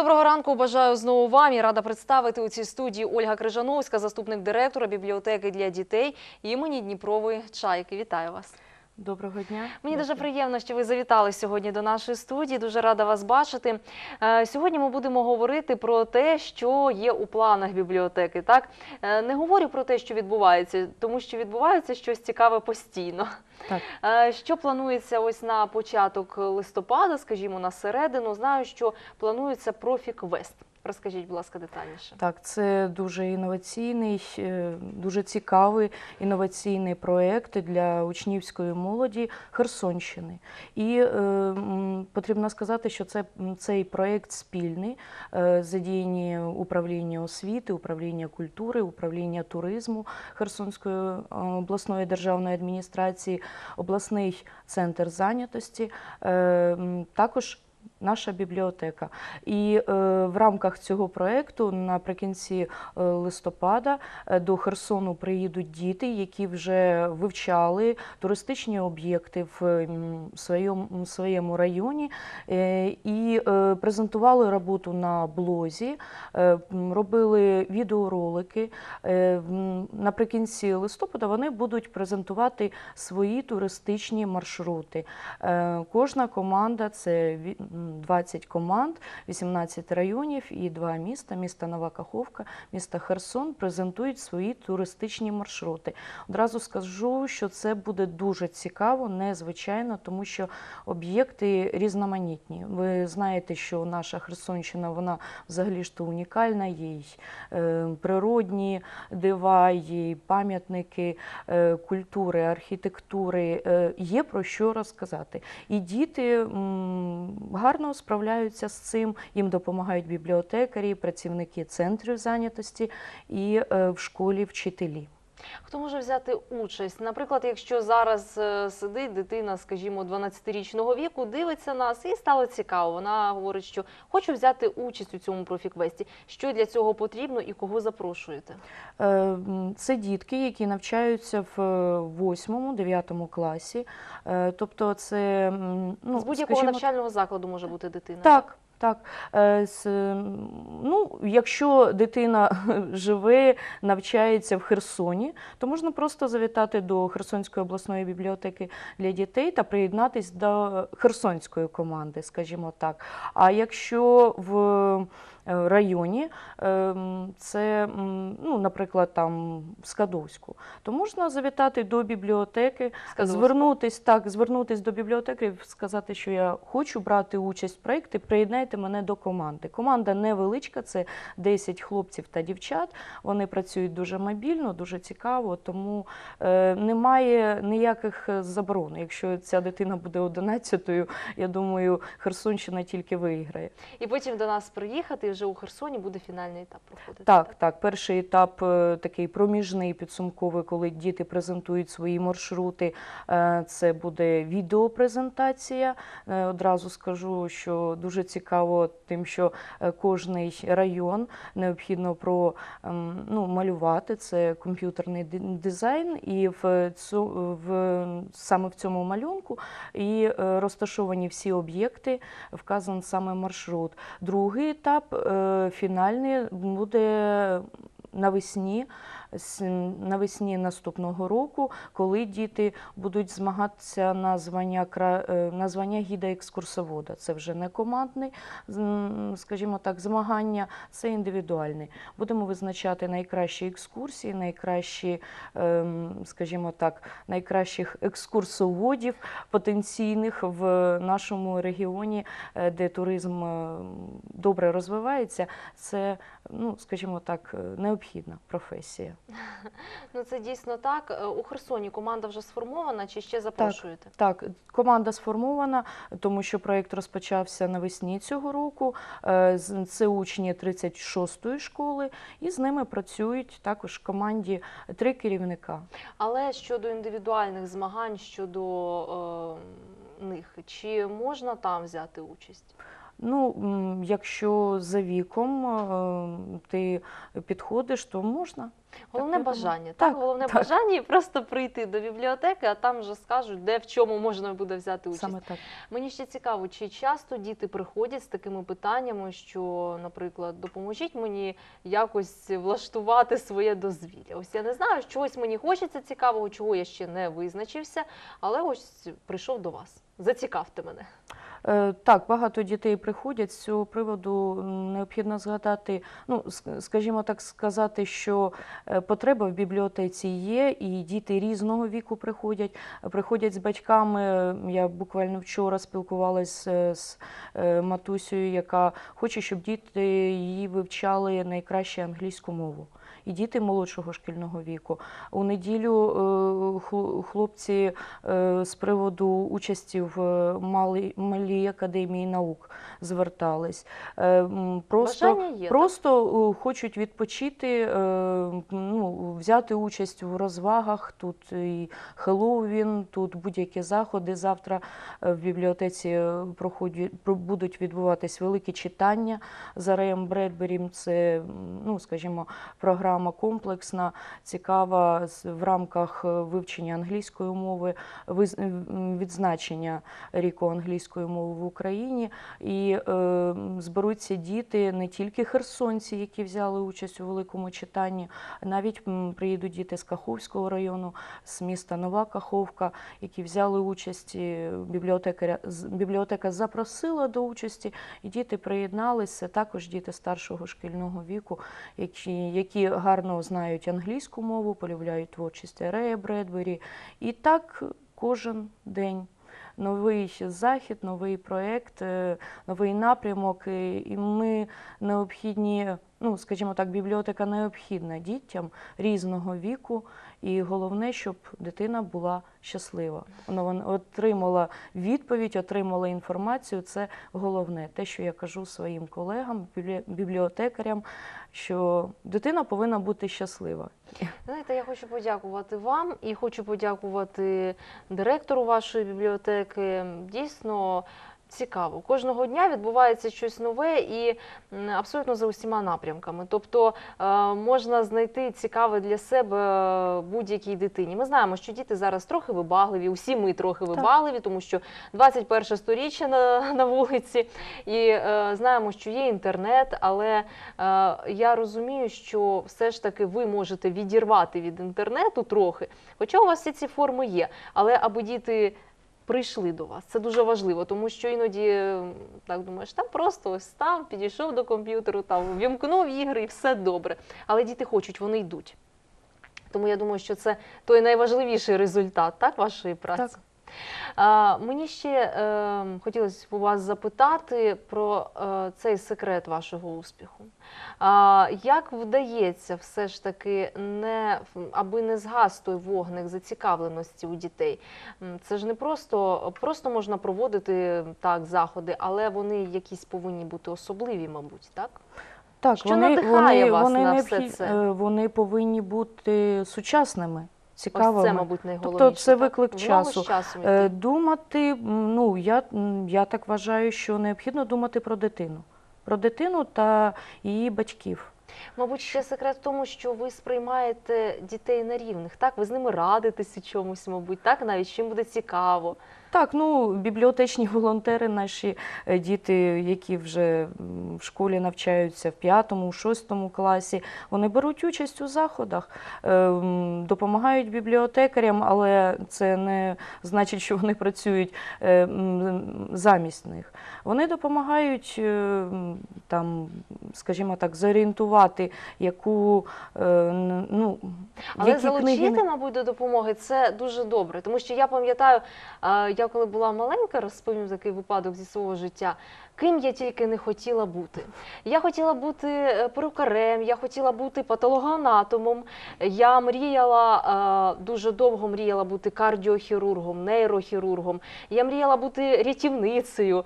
Доброго ранку. Бажаю знову вам і рада представити у цій студії Ольга Крижановська, заступник директора бібліотеки для дітей імені Дніпрової Чайки. Вітаю вас. Доброго дня. Мені дуже приємно, що ви завітали сьогодні до нашої студії. Дуже рада вас бачити. Е, Сьогодні ми будемо говорити про те, що є у планах бібліотеки. Так Е, не говорю про те, що відбувається, тому що відбувається щось цікаве постійно. Так. Е, Що планується ось на початок листопада, скажімо, на середину. Знаю, що планується профіквест. Розкажіть, будь ласка, детальніше. Так, це дуже інноваційний, е, дуже цікавий інноваційний проєкт для учнівської молоді Херсонщини. І е, потрібно сказати, що це, цей проєкт спільний, е, задіяні управління освіти, управління культури, управління туризму Херсонської е, обласної державної адміністрації, обласний центр зайнятості, е, також наша бібліотека. І е, в рамках цього проєкту наприкінці е, листопада е, до Херсону приїдуть діти, які вже вивчали туристичні об'єкти в своєму, своєму районі е, і е, презентували роботу на блозі, е, робили відеоролики. Е, Наприкінці листопада вони будуть презентувати свої туристичні маршрути. Е, Кожна команда це 20 команд, 18 районів і два міста: місто Нова Каховка, місто Херсон презентують свої туристичні маршрути. Одразу скажу, що це буде дуже цікаво, незвичайно, тому що об'єкти різноманітні. Ви знаєте, що наша Херсонщина вона взагалі ж то унікальна, є й е, природні дива, є й пам'ятники е, культури, архітектури. Є про що розказати. І діти м, гарно справляються з цим. Їм допомагають бібліотекарі, працівники центрів зайнятості і е, в школі вчителі. Хто може взяти участь? Наприклад, якщо зараз е, сидить дитина, скажімо, 12-річного віку, дивиться нас і стало цікаво. Вона говорить, що хочу взяти участь у цьому профіквесті. Що для цього потрібно і кого запрошуєте? Е, Це дітки, які навчаються в 8-9 класі. Е, Тобто це ну, З будь-якого навчального закладу може бути дитина. Так, так. Е, ну, якщо дитина живе, навчається в Херсоні, то можна просто завітати до Херсонської обласної бібліотеки для дітей та приєднатись до херсонської команди, скажімо так. А якщо в е, районі ем, це, ну, наприклад, там в Скадовську, то можна завітати до бібліотеки, звернутись так, звернутись до бібліотекарів, сказати, що я хочу брати участь в проєкті, приєднайте мене до команди. Команда невеличка, це 10 хлопців та дівчат. Вони працюють дуже мобільно, дуже цікаво, тому е, немає ніяких заборон. Якщо ця дитина буде 11-ю, я думаю, Херсонщина тільки виграє. І потім до нас приїхати, і вже у Херсоні буде фінальний етап проходити. Так, так. Перший етап е, такий проміжний підсумковий, коли діти презентують свої маршрути. е, Це буде відеопрезентація. Одразу скажу, що дуже цікаво тим, що е, кожний район необхідно про ем, ну, малювати. Це комп'ютерний дизайн, і в цю в саме в цьому малюнку і е, розташовані всі об'єкти, вказан саме маршрут. Другий етап, е, фінальний, буде навесні, навесні наступного року, коли діти будуть змагатися на звання, е, на звання гіда-екскурсовода. Це вже не командний, скажімо так, змагання, це індивідуальне. Будемо визначати найкращі екскурсії, найкращі, ем, скажімо так, найкращих екскурсоводів потенційних в нашому регіоні, е, де туризм е, добре розвивається. Це, ну, скажімо так, необхідна професія. Ну це дійсно так. Е, У Херсоні команда вже сформована чи ще запрошуєте? Так, команда сформована, тому що проєкт розпочався навесні цього року. Е, Це учні 36-ї школи, і з ними працюють також в команді три керівника. Але щодо індивідуальних змагань щодо е, них, чи можна там взяти участь? Ну, якщо за віком е, ти підходиш, то можна. Головне думаю. бажання. Так, Так, головне так. бажання просто прийти до бібліотеки, а там вже скажуть, де в чому можна буде взяти участь. Саме так. Мені ще цікаво, чи часто діти приходять з такими питаннями, що, наприклад, допоможіть мені якось влаштувати своє дозвілля. Ось я не знаю, чогось мені хочеться цікавого, чого я ще не визначився, але ось прийшов до вас. Зацікавте мене. Е, Так, багато дітей приходять. З цього приводу необхідно згадати, ну, скажімо так, сказати, що е, потреба в бібліотеці є, і діти різного віку приходять. Приходять з батьками. Я буквально вчора спілкувалася з е, матусею, яка хоче, щоб діти її вивчали найкраще англійську мову. І діти молодшого шкільного віку. У неділю е, хлопці е, з приводу участі в е, малій, малій академії наук звертались. Просто, є. просто хочуть відпочити, ну, взяти участь у розвагах. Тут і Хеллоуін, тут будь-які заходи. Завтра в бібліотеці проходять, будуть відбуватись великі читання за Реєм Бредберім. Це, ну, скажімо, програма комплексна, цікава в рамках е, вивчення англійської мови, відзначення ріку англійської мови в Україні. І е, зберуться діти не тільки херсонці, які взяли участь у великому читанні, навіть приїдуть діти з Каховського району, з міста Нова Каховка, які взяли участь. з- бібліотека запросила до участі, і діти приєдналися. Також діти старшого шкільного віку, які, які гарно знають англійську мову, полюбляють творчість Рея Бредбері. І так кожен день. Новий захід, новий проєкт, е, новий напрямок, і і ми необхідні, ну скажімо так, бібліотека необхідна дітям різного віку, і головне, щоб дитина була щаслива. Вона отримала відповідь, отримала інформацію. Це головне, те, що я кажу своїм колегам, бібліотекарям, що дитина повинна бути щаслива. Знаєте, я хочу подякувати вам і хочу подякувати директору вашої бібліотеки. Дійсно цікаво. Кожного дня відбувається щось нове і абсолютно за усіма напрямками. Тобто е, можна знайти цікаве для себе е, будь-якій дитині. Ми знаємо, що діти зараз трохи вибагливі, усі ми трохи вибагливі, тому що 21 сторіччя на, на вулиці, і е, знаємо, що є інтернет, але я розумію, що все ж таки ви можете відірвати від інтернету трохи, хоча у вас всі ці форми є. Але аби діти прийшли до вас, це дуже важливо, тому що іноді так думаєш, там просто ось став, підійшов до комп'ютеру, там вімкнув ігри і все добре. Але діти хочуть, вони йдуть. Тому я думаю, що це той найважливіший результат так, вашої праці. Так. А, мені ще е, хотілося б у вас запитати про е, цей секрет вашого успіху. Як вдається все ж таки, не, аби не згас той вогник зацікавленості у дітей? Це ж не просто, просто можна проводити так заходи, але вони якісь повинні бути особливі, мабуть, так? Так, Що вони, надихає вони, вас вони, на все це? е, вони повинні бути сучасними, Ось це, мабуть, найголовніше. Тобто це виклик так? ногу часу. Е. Думати, ну я, я так вважаю, що необхідно думати про дитину. Про дитину та її батьків. Мабуть, ще секрет в тому, що ви сприймаєте дітей на рівних. Так, ви з ними радитесь у чомусь, мабуть, так навіть чим буде цікаво. Так, ну бібліотечні волонтери, наші е, діти, які вже в школі навчаються в п'ятому, шостому класі, вони беруть участь у заходах, е, допомагають бібліотекарям, але це не значить, що вони працюють е, замість них. Вони допомагають е, там, скажімо так, зорієнтувати, яку е, ну, Але які залучити, книги мабуть, до допомоги це дуже добре. Тому що я пам'ятаю, я коли була маленька, розповім такий випадок зі свого життя. Ким я тільки не хотіла бути. Я хотіла бути е, перукарем, я хотіла бути патологоанатомом. Я мріяла е, дуже довго мріяла бути кардіохірургом, нейрохірургом. Я мріяла бути рятівницею.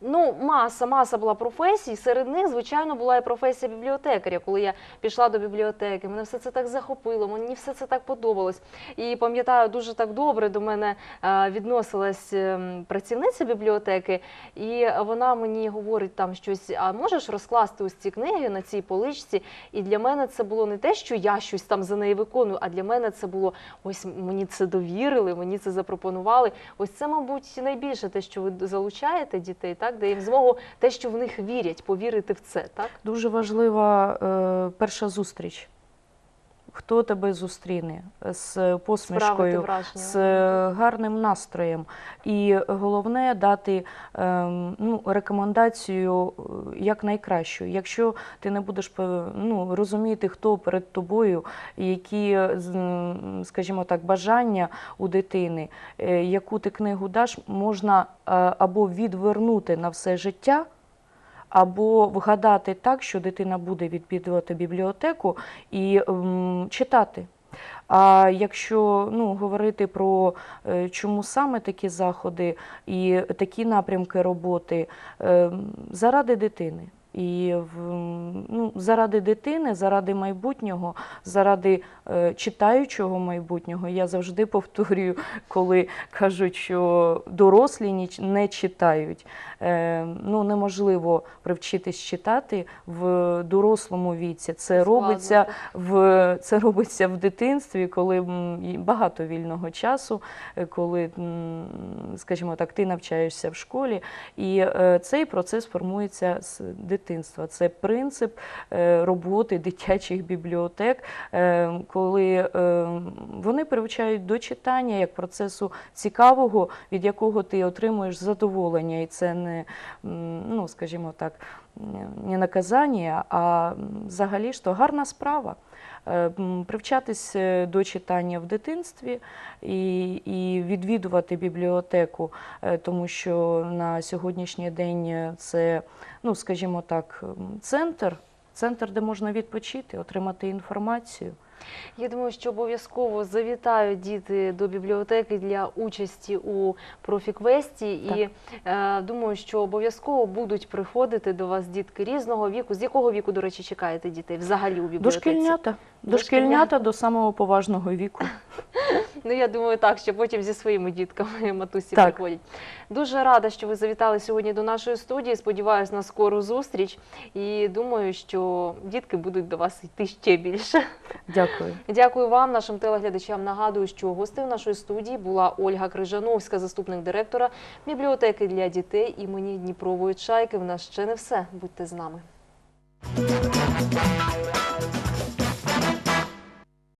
Ну, маса, маса була професій. Серед них, звичайно, була і професія бібліотекаря. Коли я пішла до бібліотеки, мене все це так захопило, мені все це так подобалось. І пам'ятаю, дуже так добре до мене е, відносилась ем, працівниця бібліотеки, і вона мені говорить там щось: а можеш розкласти ось ці книги на цій поличці? І для мене це було не те, що я щось там за неї виконую, а для мене це було ось мені це довірили, мені це запропонували. Ось це, мабуть, найбільше те, що ви залучаєте дітей, так де їм змогу те, що в них вірять, повірити в це, так Дуже важлива е, перша зустріч. Хто тебе зустріне з справити посмішкою, з е, гарним настроєм. І головне дати ем, ну, рекомендацію е, як найкращу. Якщо ти не будеш ну, розуміти, хто перед тобою, які, скажімо так, бажання у дитини, е, яку ти книгу даш, можна е, або відвернути на все життя. Або вгадати так, що дитина буде відвідувати бібліотеку і м, читати. А якщо ну, говорити про е, чому саме такі заходи і такі напрямки роботи, е, заради дитини. І ну, заради дитини, заради майбутнього, заради е, читаючого майбутнього, я завжди повторюю, коли кажуть, що дорослі не читають. Е, ну, неможливо привчитись читати в дорослому віці. Це робиться в це робиться в дитинстві, коли багато вільного часу, е, коли, скажімо так, ти навчаєшся в школі, і е, цей процес формується з дитинства. Це принцип роботи дитячих бібліотек, коли вони привчають до читання як процесу цікавого, від якого ти отримуєш задоволення, і це не, м, ну скажімо так, не наказання, а взагалі то гарна справа. Е, Привчатись е, до читання в дитинстві і, і відвідувати бібліотеку, е, тому що на сьогоднішній день це, ну скажімо так, центр, центр, де можна відпочити, отримати інформацію. Я думаю, що обов'язково завітають діти до бібліотеки для участі у профіквесті, і е, думаю, що обов'язково будуть приходити до вас дітки різного віку. З якого віку, до речі, чекаєте дітей взагалі у бібліотеці? Дошкільнята. Дошкільнята до самого поважного віку. Ну я думаю, так, що потім зі своїми дітками матусі Так. приходять. Дуже рада, що ви завітали сьогодні до нашої студії. Сподіваюсь на скору зустріч. І думаю, що дітки будуть до вас йти ще більше. Дякую. Дякую вам, нашим телеглядачам. Нагадую, що гостею нашої студії була Ольга Крижановська, заступник директора бібліотеки для дітей імені Дніпрової чайки. В нас ще не все. Будьте з нами.